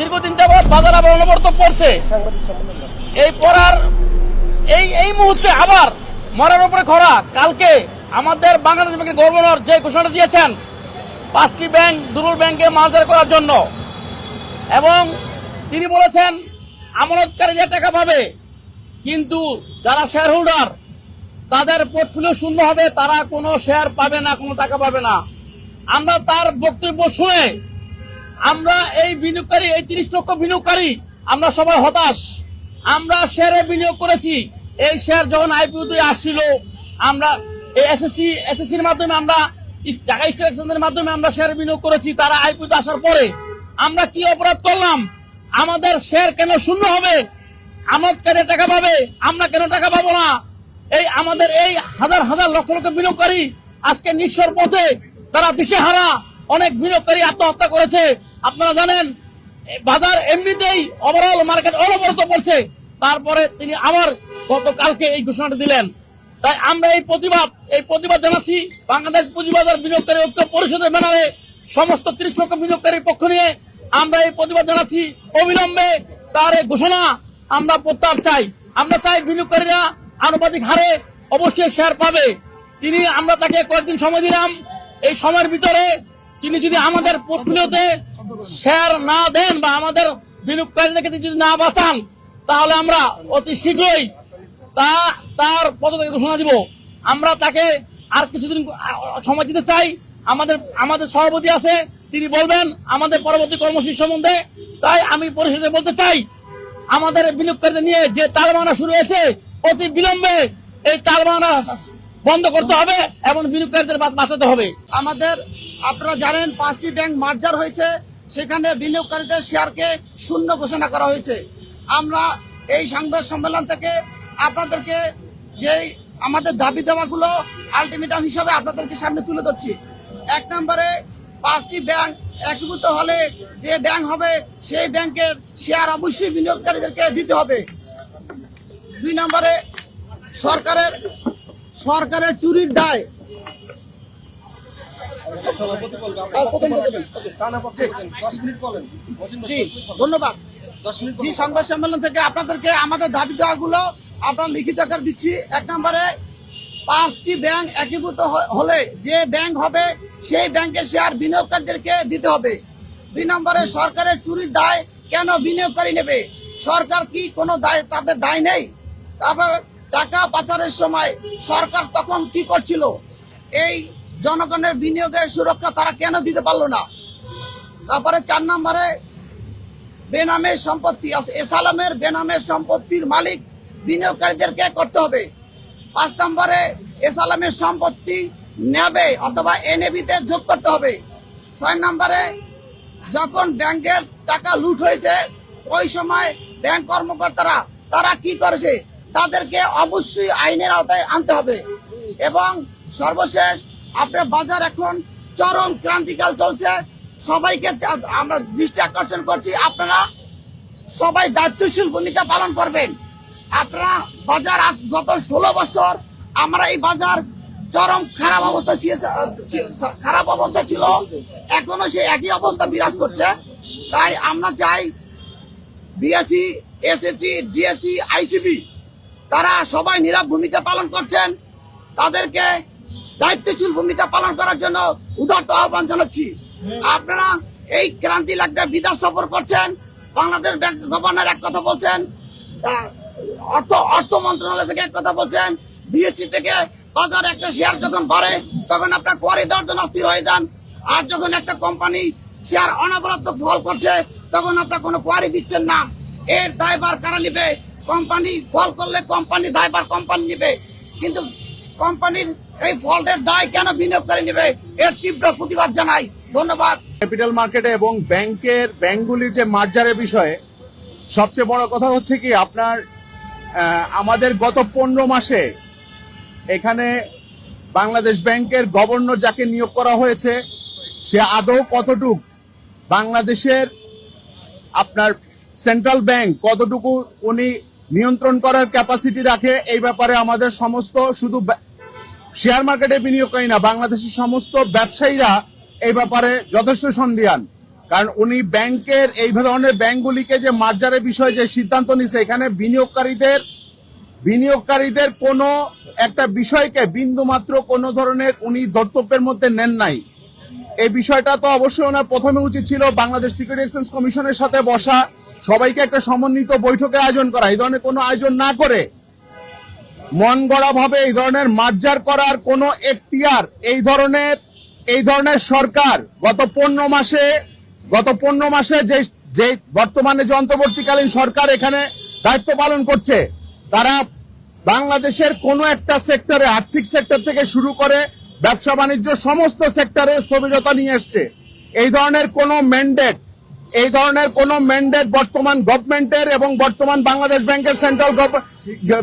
দীর্ঘদিন যাবৎ বাজার আবার অনবরত পড়ছে। এই পড়ার এই এই মুহূর্তে আবার মরার উপরে খরা কালকে আমাদের বাংলাদেশ ব্যাংকের গভর্নর যে ঘোষণা দিয়েছেন, পাঁচটি ব্যাংক, দুরুল ব্যাংকে মার্জার করার জন্য। এবং তিনি বলেছেন আমানতকারী যে টাকা পাবে, কিন্তু যারা শেয়ার হোল্ডার তাদের পোর্টফোলিও শূন্য হবে, তারা কোনো শেয়ার পাবে না, কোনো টাকা পাবে না। আমরা তার বক্তব্য শুনে আমরা এই বিনিয়োগকারী, এই তিরিশ লক্ষ বিনিয়োগকারী, আমরা সবাই হতাশ। আমরা শেয়ারে বিনিয়োগ করেছি। এই শেয়ার যখন আইপিও দিয়ে আসছিল, আমরা এই এসএসসি এসএসসির মাধ্যমে আমরা, ঢাকা স্টক এক্সচেঞ্জের মাধ্যমে আমরা শেয়ার বিনিয়োগ করেছি, তারা আইপিও আসার পরে। আমরা কি অপরাধ করলাম? আমাদের শেয়ার কেন শূন্য হবে? আমদকারী টাকা পাবে? আমরা কেন টাকা পাবো না? এই আমাদের এই হাজার হাজার লক্ষ লক্ষ বিনিয়োগকারী আজকে নিঃস্বর পথে তারা দিশে হারা অনেক বিনিয়োগকারী আত্মহত্যা করেছে। আপনারা জানেন বাজার এমনিতেই ওভারঅল মার্কেট অনবরত পড়ছে তারপরে তিনি আবার গতকালকে এই ঘোষণাটা দিলেন। তাই আমরা এই প্রতিবাদ এই প্রতিবাদ জানাচ্ছি বাংলাদেশ পুঁজিবাজার বিনিয়োগকারী ঐক্য পরিষদের ব্যানারে সমস্ত ত্রিশ লক্ষ বিনিয়োগকারীর পক্ষ নিয়ে আমরা এই প্রতিবাদ জানাচ্ছি। অবিলম্বে তার এই ঘোষণা আমরা প্রত্যাহার চাই। আমরা চাই বিনিয়োগকারীরা আনুপাতিক হারে অবশ্যই শেয়ার পাবে। তিনি, আমরা তাকে কয়েকদিন সময় দিলাম। এই সময়ের ভিতরে তিনি যদি আমাদের পোর্টফোলিওতে শেয়ার না দেন বা আমাদের বিনিয়োগকারীদেরকে তিনি যদি না বাঁচান, তাহলে আমরা অতি শীঘ্রই তা, তার পদত্যাগের ঘোষণা দিব। আমরা তাকে আর কিছুদিন, সময় দিতে চাই। আমাদের আমাদের সভাপতি আছে, তিনি বলবেন, আমাদের পরবর্তী কর্মসূচি সম্বন্ধে। তাই আমি পরিশেষে বলতে চাই, আমাদের বিনিয়োগকারীদের নিয়ে যে তালবানা শুরু হয়েছে, অতি বিলম্বে এই তালবানা বন্ধ করতে হবে এবং বিনিয়োগকারীদের বাঁচাতে হবে। আমাদের, আপনারা জানেন পাঁচটি ব্যাংক মার্জার হয়েছে। সেখানে বিনিয়োগকারীদের শেয়ারকে শূন্য ঘোষণা করা হয়েছে। আমরা এই সংবাদ সম্মেলন থেকে আপনাদেরকে যে আমাদের দাবি দেওয়াগুলো আলটিমেটাম হিসাবে আপনাদেরকে সামনে তুলে ধরছি। এক নম্বরে, পাঁচটি ব্যাংক একীভূত হলে যে ব্যাংক হবে সেই ব্যাংকের শেয়ার অবশ্যই বিনিয়োগকারীদেরকে দিতে হবে। দুই নম্বরে, সরকারের সরকারের চুরির দায় সভাপতি বলবেন। দশ মিনিট বলেন। জি বলেন। ধন্যবাদ। দশ মিনিট জি সংবাদ সম্মেলন থেকে আপনাদেরকে আমাদের দাবি দেওয়াগুলো আপনারা লিখিত আকার দিচ্ছি। এক নম্বরে পাঁচটি ব্যাংক একীভূত হলে যে ব্যাংক হবে সেই ব্যাংকের শেয়ার বিনিয়োগকারীদেরকে দিতে হবে। দুই নম্বরে সরকারের চুরির দায় কেন বিনিয়োগকারী নেবে? সরকার কি কোনো দায় তাদের দায় নেই? তারপর টাকা পাচারের সময় সরকার তখন কি করছিল? এই জনগণের বিনিয়োগের সুরক্ষা তারা কেন দিতে পারল না? তারপরে চার নম্বরে বেনামের সম্পত্তি এসালামের বেনামের সম্পত্তির মালিক বিনিয়োগকারীদেরকে করতে হবে। পাঁচ নম্বরে এসালামের সম্পত্তি নেবে অথবা এনএবিতে যোগ করতে হবে। ছয় নম্বরে যখন ব্যাংকের টাকা লুট হয়েছে, ওই সময় ব্যাংক কর্মকর্তারা তারা কি করেছে? তাদেরকে অবশ্যই আইনের আওতায় আনতে হবে। এবং সর্বশেষ আপনার বাজার এখন চরম ক্রান্তিকাল চলছে। সবাইকে আমরা দৃষ্টি আকর্ষণ করছি। আপনারা সবাই দায়িত্বশীল ভূমিকা পালন করবেন। আপনারা বাজার আজ গত ষোলো বছর আমরা এই বাজার চরম খারাপ অবস্থা খারাপ অবস্থা ছিল। এখনও সেই একই অবস্থা বিরাজ করছে। তাই আমরা চাই বিএসসি, এসএসসি, ডিএসসি, আইসিবি তারা সবাই নীরব ভূমিকা পালন করছেন। তাদেরকে দায়িত্বশীল ভূমিকা পালন করার জন্য উদার্ত আহ্বান জানাচ্ছি। আপনারা এই ক্রান্তি লাগবে বিদায় সফর করছেন। বাংলাদেশ ব্যাংক গভর্নর এক কথা বলছেন অর্থ অর্থ মন্ত্রণালয় থেকে এক কথা বলছেন বিএসসি থেকে বাজার একটা শেয়ার যখন বাড়ে, তখন আপনার কোয়ারি দেওয়ার জন্য অস্থির হয়ে যান। আর যখন একটা কোম্পানি শেয়ার অনবরত ফল করছে, তখন আপনার কোনো কোয়ারি দিচ্ছেন না। এর দায়বার কারা নিবে? কোম্পানি ফল করলে কোম্পানি দায়বার কোম্পানি নিবে। কিন্তু কোম্পানির এই ফল্টের দায় কেন বিনিয়োগকারী নেবে? এর তীব্র প্রতিবাদ জানাই। ধন্যবাদ। ক্যাপিটাল মার্কেটে এবং ব্যাংকের, ব্যাংকগুলির যে মার্জারের বিষয়ে সবচেয়ে বড় কথা হচ্ছে কি, আপনার আমাদের গত পনেরো মাসে এখানে বাংলাদেশ ব্যাংকের গভর্নর যাকে নিয়োগ করা হয়েছে, সে আদৌ কতটুক বাংলাদেশের আপনার সেন্ট্রাল ব্যাংক কতটুকু উনি নিয়ন্ত্রণ করার ক্যাপাসিটি রাখে, এই ব্যাপারে আমাদের সমস্ত শুধু শেয়ার মার্কেটে বিনিয়োগকারী না। বাংলাদেশের সমস্ত ব্যবসায়ীরা এই ব্যাপারে যথেষ্ট সন্দিহান। কারণ উনি ব্যাংকের, এই ধরনের ব্যাংকগুলিকে যে মার্জারের বিষয়ে যে সিদ্ধান্ত নিছে, এখানে বিনিয়োগকারীদের বিনিয়োগকারীদের কোনো একটা বিষয়কে বিন্দু মাত্র কোনো ধরনের উনি দর্তব্যের মধ্যে নেন নাই। এই বিষয়টা তো অবশ্যই ওনার প্রথমে উচিত ছিল বাংলাদেশ সিকিউরিটি এক্সচেঞ্জ কমিশনের সাথে বসা, সবাইকে একটা সমন্বিত বৈঠকের আয়োজন করা। এই ধরনের কোনো আয়োজন না করে মন গড়া ভাবে এই ধরনের মার্জার করার কোনো এখতিয়ার এই ধরনের এই ধরনের সরকার গত পনেরো মাসে, গত পনেরো মাসে যে যে বর্তমানে যে অন্তর্বর্তীকালীন সরকার এখানে দায়িত্ব পালন করছে, তারা বাংলাদেশের কোনো একটা সেক্টরে, আর্থিক সেক্টর থেকে শুরু করে ব্যবসা বাণিজ্য সমস্ত সেক্টরে স্থবিরতা নিয়ে এসছে। এই ধরনের কোনো ম্যান্ডেট এই ধরনের কোনো ম্যান্ডেট বর্তমান গভর্নমেন্টের এবং বর্তমান বাংলাদেশ ব্যাংকের সেন্ট্রাল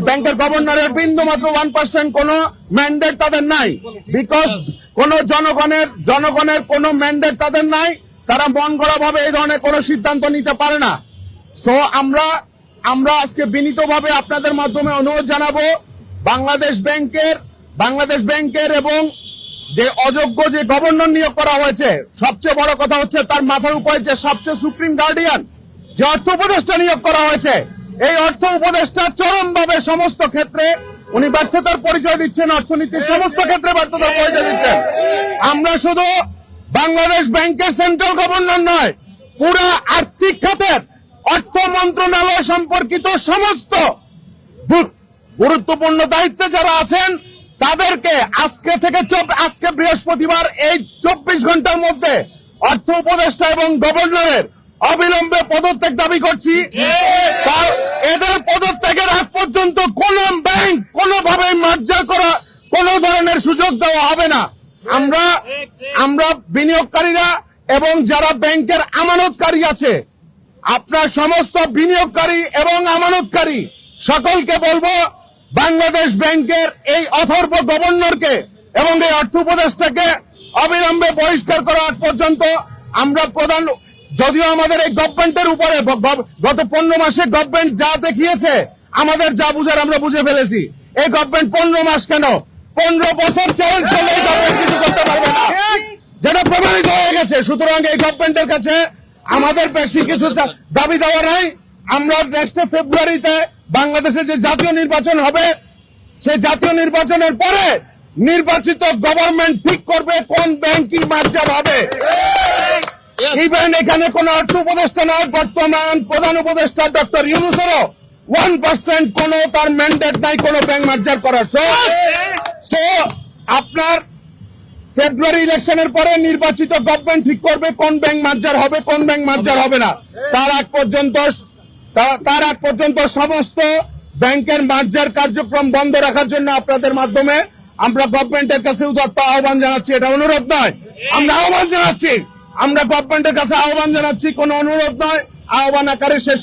ব্যাংকের গভর্নরের বিন্দু মাত্র ওয়ান পার্সেন্ট কোনো ম্যান্ডেট তাদের নাই। বিকজ কোন জনগণের জনগণের কোনো ম্যান্ডেট তাদের নাই। তারা মন ভাবে এই ধরনের কোনো সিদ্ধান্ত নিতে পারে না। সো আমরা আমরা আজকে বিনীতভাবে আপনাদের মাধ্যমে অনুরোধ জানাব, বাংলাদেশ ব্যাংকের বাংলাদেশ ব্যাংকের এবং যে অযোগ্য যে গভর্নর নিয়োগ করা হয়েছে, সবচেয়ে বড় কথা হচ্ছে তার মাথার উপরে যে সবচেয়ে সুপ্রিম গার্ডিয়ান যে অর্থ উপদেষ্টা নিয়োগ করা হয়েছে, এই অর্থ উপদেষ্টা চরমভাবে সমস্ত ক্ষেত্রে উনি ব্যর্থতার পরিচয় দিচ্ছেন, অর্থনীতির সমস্ত ক্ষেত্রে ব্যর্থতার পরিচয় দিচ্ছেন। আমরা শুধু বাংলাদেশ ব্যাংকের সেন্ট্রাল গভর্নর নয়, পুরা আর্থিক খাতের, অর্থ মন্ত্রণালয় সম্পর্কিত সমস্ত গুরুত্বপূর্ণ দায়িত্বে যারা আছেন তাদেরকে আজকে থেকে আজকে বৃহস্পতিবার এই চব্বিশ ঘণ্টার মধ্যে অর্থ উপদেষ্টা এবং গভর্নরের অবিলম্বে পদত্যাগ দাবি করছি। এদের পদত্যাগের আগ পর্যন্ত কোন ব্যাংক কোনোভাবে মার্জার করা কোন ধরনের সুযোগ দেওয়া হবে না। আমরা আমরা বিনিয়োগকারীরা এবং যারা ব্যাংকের আমানতকারী আছে, আপনার সমস্ত বিনিয়োগকারী এবং আমানতকারী, সকলকে বলব বাংলাদেশ ব্যাংকের এই অথর্ব গভর্নরকে এবং এই অর্থ উপদেষ্টাকে অবিলম্বে বহিষ্কার করা আগ পর্যন্ত আমরা প্রধান যদিও আমাদের এই গভর্নমেন্টের উপরে গত পনেরো মাসে গভর্নমেন্ট যা দেখিয়েছে, আমাদের যা বুঝার আমরা বুঝে ফেলেছি। এই গভর্নমেন্ট পনেরো মাস কেন? পনেরো বছর চ্যালেঞ্জ করলে এই গভর্নমেন্ট কিছু করতে পারবে না। যেটা প্রমাণিত হয়ে গেছে, সুতরাং এই গভর্নমেন্টের কাছে আমাদের বেশি কিছু দাবি দেওয়া নাই। আমরা নেক্সট ফেব্রুয়ারিতে বাংলাদেশে যে জাতীয় নির্বাচন হবে সেই জাতীয় নির্বাচনের পরে নির্বাচিত গভর্নমেন্ট ঠিক করবে কোন ব্যাংক কি মার্জার হবে। ইভেন এখানে কোন অর্থ উপদেষ্টা নয় বর্তমান প্রধান উপদেষ্টা ডক্টর ইউনুসেরও ওয়ান পার্সেন্ট কোন তার ম্যান্ডেট নাই কোন ব্যাংক মার্জার করার। সো সো আপনার ফেব্রুয়ারি ইলেকশনের পরে নির্বাচিত গভর্নমেন্ট ঠিক করবে কোন ব্যাংক মার্জার হবে কোন ব্যাংক মার্জার হবে না। তার আগ পর্যন্ত তার আগ পর্যন্ত সমস্ত ব্যাংকের মার্জার কার্যক্রম বন্ধ রাখার জন্য আপনাদের মাধ্যমে আমরা গভর্নমেন্টের কাছে উদত্ত আহ্বান জানাচ্ছি। এটা অনুরোধ নয়। আমরা আহ্বান জানাচ্ছি। আমরা গভর্নমেন্টের কাছে আহ্বান জানাচ্ছি। কোনো অনুরোধ নয়। আহ্বান আকারে শেষ